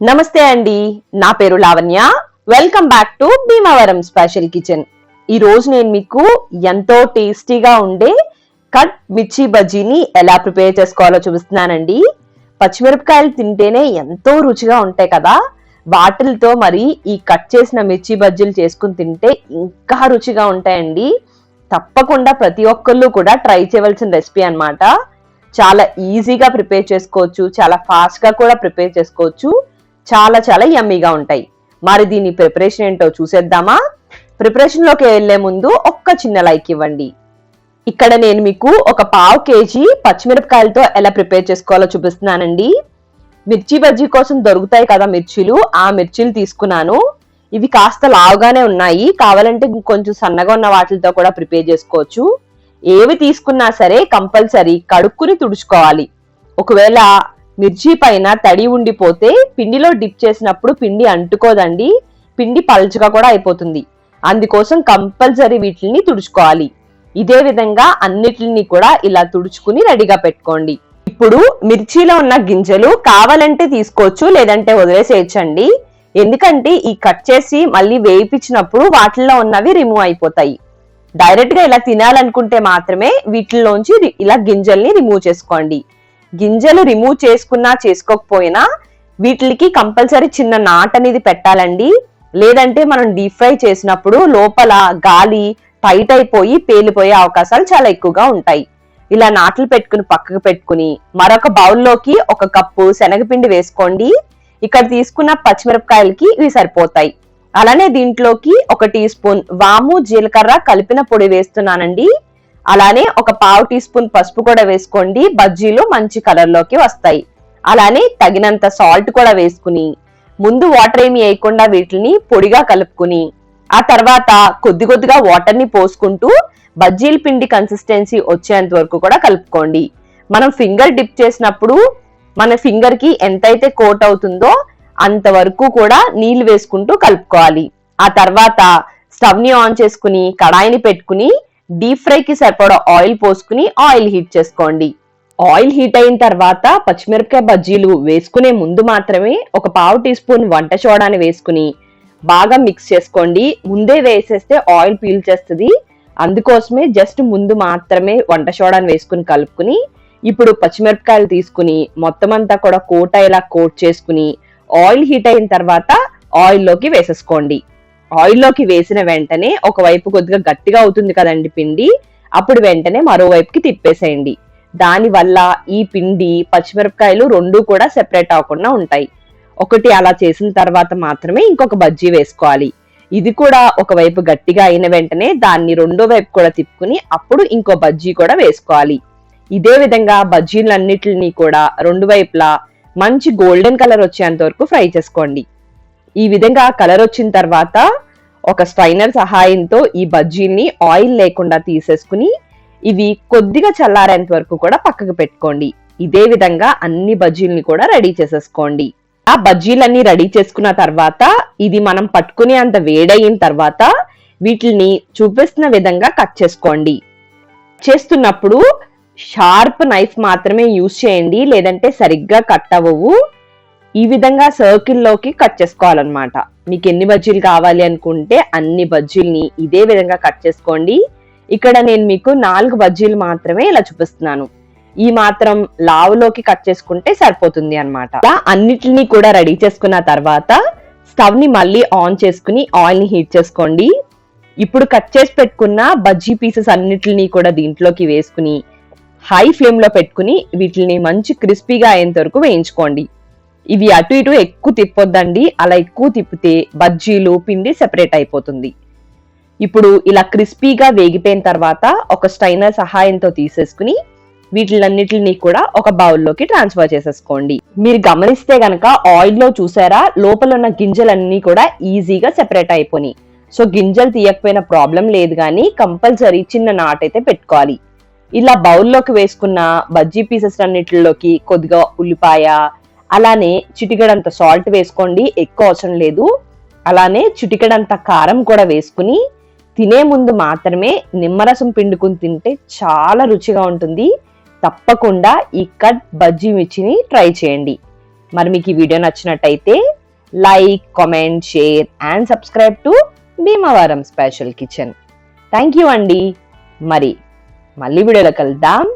నమస్తే అండి. నా పేరు Lavanya. Welcome back to Bhimavaram special kitchen ఈ రోజు నేను మీకు ఎంతో టేస్టీగా ఉండే కట్ మిర్చి బజ్జీని ఎలా ప్రిపేర్ చేసుకోవాలో చూపిస్తున్నానండి. పచ్చిమిరపకాయలు తింటేనే ఎంతో రుచిగా ఉంటాయి కదా. వాటిలతో మరి ఈ కట్ చేసిన మిర్చి బజ్జీలు చేసుకుని తింటే ఇంకా రుచిగా ఉంటాయండి. తప్పకుండా ప్రతి ఒక్కళ్ళు కూడా ట్రై చేయవలసిన రెసిపీ అనమాట చాలా ఈజీగా ప్రిపేర్ చేసుకోవచ్చు. చాలా ఫాస్ట్గా కూడా ప్రిపేర్ చేసుకోవచ్చు. చాలా చాలా యమ్మీగా ఉంటాయి. మరి దీని ప్రిపరేషన్ ఏంటో చూసేద్దామా? ప్రిపరేషన్లోకి వెళ్ళే ముందు ఒక్క చిన్న లైక్ ఇవ్వండి. ఇక్కడ నేను మీకు ఒక పావు కేజీ పచ్చిమిరపకాయలతో ఎలా ప్రిపేర్ చేసుకోవాలో చూపిస్తున్నానండి. మిర్చి బజ్జీ కోసం దొరుకుతాయి కదా మిర్చీలు. ఆ మిర్చీలు తీసుకున్నాను. ఇవి కాస్త లావుగానే ఉన్నాయి. కావాలంటే కొంచెం సన్నగా ఉన్న వాటితో కూడా ప్రిపేర్ చేసుకోవచ్చు. ఏవి తీసుకున్నా సరే కంపల్సరీ కడుక్కుని తుడుచుకోవాలి. ఒకవేళ మిర్చి పైన తడి ఉండిపోతే పిండిలో డిప్ చేసినప్పుడు పిండి అంటుకోదండి. పిండి పల్చగా కూడా అయిపోతుంది. అందుకోసం కంపల్సరీ వీటిని తుడుచుకోవాలి. ఇదే విధంగా అన్నిటిని కూడా ఇలా తుడుచుకుని రెడీగా పెట్టుకోండి. ఇప్పుడు మిర్చిలో ఉన్న గింజలు కావాలంటే తీసుకోవచ్చు లేదంటే వదిలేసేయచ్చండి. ఎందుకంటే ఈ కట్ చేసి మళ్ళీ వేయించినప్పుడు వాటిల్లో ఉన్నవి రిమూవ్ అయిపోతాయి. డైరెక్ట్గా ఇలా తినాలనుకుంటే మాత్రమే వీటిల్లోంచి ఇలా గింజల్ని రిమూవ్ చేసుకోండి. గింజలు రిమూవ్ చేసుకున్నా చేసుకోకపోయినా వీటికి కంపల్సరీ చిన్న నాట్ అనేది పెట్టాలండి. లేదంటే మనం డీప్ ఫ్రై చేసినప్పుడు లోపల గాలి టైట్ అయిపోయి పేలిపోయే అవకాశాలు చాలా ఎక్కువగా ఉంటాయి. ఇలా నాట్లు పెట్టుకుని పక్కకు పెట్టుకుని మరొక బౌల్లోకి ఒక కప్పు శనగపిండి వేసుకోండి. ఇక్కడ తీసుకున్న పచ్చిమిరపకాయలకి ఇవి సరిపోతాయి. అలానే దీంట్లోకి ఒక టీ స్పూన్ వాము జీలకర్ర కలిపిన పొడి వేస్తున్నానండి. అలానే ఒక పావు టీ స్పూన్ పసుపు కూడా వేసుకోండి. బజ్జీలు మంచి కలర్లోకి వస్తాయి. అలానే తగినంత సాల్ట్ కూడా వేసుకుని ముందు వాటర్ ఏమి వేయకుండా వీటిని పొడిగా కలుపుకుని ఆ తర్వాత కొద్ది కొద్దిగా వాటర్ని పోసుకుంటూ బజ్జీల పిండి కన్సిస్టెన్సీ వచ్చేంత వరకు కూడా కలుపుకోండి. మనం ఫింగర్ డిప్ చేసినప్పుడు మన ఫింగర్కి ఎంతైతే కోట్ అవుతుందో అంతవరకు కూడా నీళ్ళు వేసుకుంటూ కలుపుకోవాలి. ఆ తర్వాత స్టవ్ని ఆన్ చేసుకుని కడాయిని పెట్టుకుని డీప్ ఫ్రై కి సరిపడా ఆయిల్ పోసుకుని ఆయిల్ హీట్ చేసుకోండి. ఆయిల్ హీట్ అయిన తర్వాత పచ్చిమిరపకాయ బజ్జీలు వేసుకునే ముందు మాత్రమే ఒక పావు టీ స్పూన్ వంట సోడాని వేసుకుని బాగా మిక్స్ చేసుకోండి. ముందే వేసేస్తే ఆయిల్ పీల్చేస్తుంది అందుకోసమే జస్ట్ ముందు మాత్రమే వంట సోడాని వేసుకుని కలుపుకుని ఇప్పుడు పచ్చిమిరపకాయలు తీసుకుని మొత్తం అంతా కూడా కోట ఇలా కోట్ చేసుకుని ఆయిల్ హీట్ అయిన తర్వాత ఆయిల్లోకి వేసేసుకోండి. ఆయిల్లోకి వేసిన వెంటనే ఒకవైపు కొద్దిగా గట్టిగా అవుతుంది కదండి పిండి అప్పుడు వెంటనే మరోవైపుకి తిప్పేసేయండి. దానివల్ల ఈ పిండి పచ్చిమిరపకాయలు రెండు కూడా సెపరేట్ అవ్వకుండా ఉంటాయి. ఒకటి అలా చేసిన తర్వాత మాత్రమే ఇంకొక బజ్జీ వేసుకోవాలి. ఇది కూడా ఒకవైపు గట్టిగా అయిన వెంటనే దాన్ని రెండో వైపు కూడా తిప్పుకుని అప్పుడు ఇంకో బజ్జీ కూడా వేసుకోవాలి. ఇదే విధంగా బజ్జీలన్నిటిని కూడా రెండు వైపులా మంచి గోల్డెన్ కలర్ వచ్చేంత వరకు ఫ్రై చేసుకోండి. ఈ విధంగా కలర్ వచ్చిన తర్వాత ఒక స్ట్రైనర్ సహాయంతో ఈ బజ్జీల్ని ఆయిల్ లేకుండా తీసేసుకుని ఇవి కొద్దిగా చల్లారేంత వరకు కూడా పక్కకు పెట్టుకోండి. ఇదే విధంగా అన్ని బజ్జీల్ని కూడా రెడీ చేసేసుకోండి. ఆ బజ్జీలన్నీ రెడీ చేసుకున్న తర్వాత ఇది మనం పట్టుకునే అంత వేడయిన తర్వాత వీటిని చూపిస్తున్న విధంగా కట్ చేసుకోండి. చేస్తున్నప్పుడు షార్ప్ నైఫ్ మాత్రమే యూజ్ చేయండి లేదంటే సరిగ్గా కట్ అవ్వవు. ఈ విధంగా సర్కిల్లోకి కట్ చేసుకోవాలన్నమాట. మీకు ఎన్ని బజ్జీలు కావాలి అనుకుంటే అన్ని బజ్జీల్ని ఇదే విధంగా కట్ చేసుకోండి. ఇక్కడ నేను మీకు నాలుగు బజ్జీలు మాత్రమే ఇలా చూపిస్తున్నాను. ఈ మాత్రం లావులోకి కట్ చేసుకుంటే సరిపోతుంది అనమాట అన్నిటిని కూడా రెడీ చేసుకున్న తర్వాత స్టవ్ని మళ్ళీ ఆన్ చేసుకుని ఆయిల్ని హీట్ చేసుకోండి. ఇప్పుడు కట్ చేసి పెట్టుకున్న బజ్జీ పీసెస్ అన్నిటిని కూడా దీంట్లోకి వేసుకుని హై ఫ్లేమ్లో పెట్టుకుని వీటిని మంచి క్రిస్పీగా అయ్యేంత వరకు వేయించుకోండి. ఇవి అటు ఇటు ఎక్కువ తిప్పొద్దండి అలా ఎక్కువ తిప్పితే బజ్జీలు పిండి సెపరేట్ అయిపోతుంది. ఇప్పుడు ఇలా క్రిస్పీగా వేగిపోయిన తర్వాత ఒక స్టైనర్ సహాయంతో తీసేసుకుని వీటిలన్నిటిని కూడా ఒక బౌల్లోకి ట్రాన్స్ఫర్ చేసేసుకోండి. మీరు గమనిస్తే గనక ఆయిల్లో చూసారా లోపల ఉన్న గింజలన్నీ కూడా ఈజీగా సెపరేట్ అయిపోయినాయి సో గింజలు తీయకపోయిన ప్రాబ్లం లేదు కానీ కంపల్సరీ చిన్న నాట్ అయితే పెట్టుకోవాలి. ఇలా బౌల్లోకి వేసుకున్న బజ్జీ పీసెస్ అన్నిటిలోకి కొద్దిగా ఉల్లిపాయ అలానే చిటికడంత సాల్ట్ వేసుకోండి ఎక్కువ అవసరం లేదు. అలానే చిటికడంత కారం కూడా వేసుకుని తినే ముందు మాత్రమే నిమ్మరసం పిండుకుని తింటే చాలా రుచిగా ఉంటుంది. తప్పకుండా ఈ కట్ బజ్జీ మిర్చిని ట్రై చేయండి. మరి మీకు ఈ వీడియో నచ్చినట్టయితే like comment share and subscribe to Bhimavaram special kitchen. Thank you అండి. మరి మళ్ళీ వీడియోలో కలుద్దాం.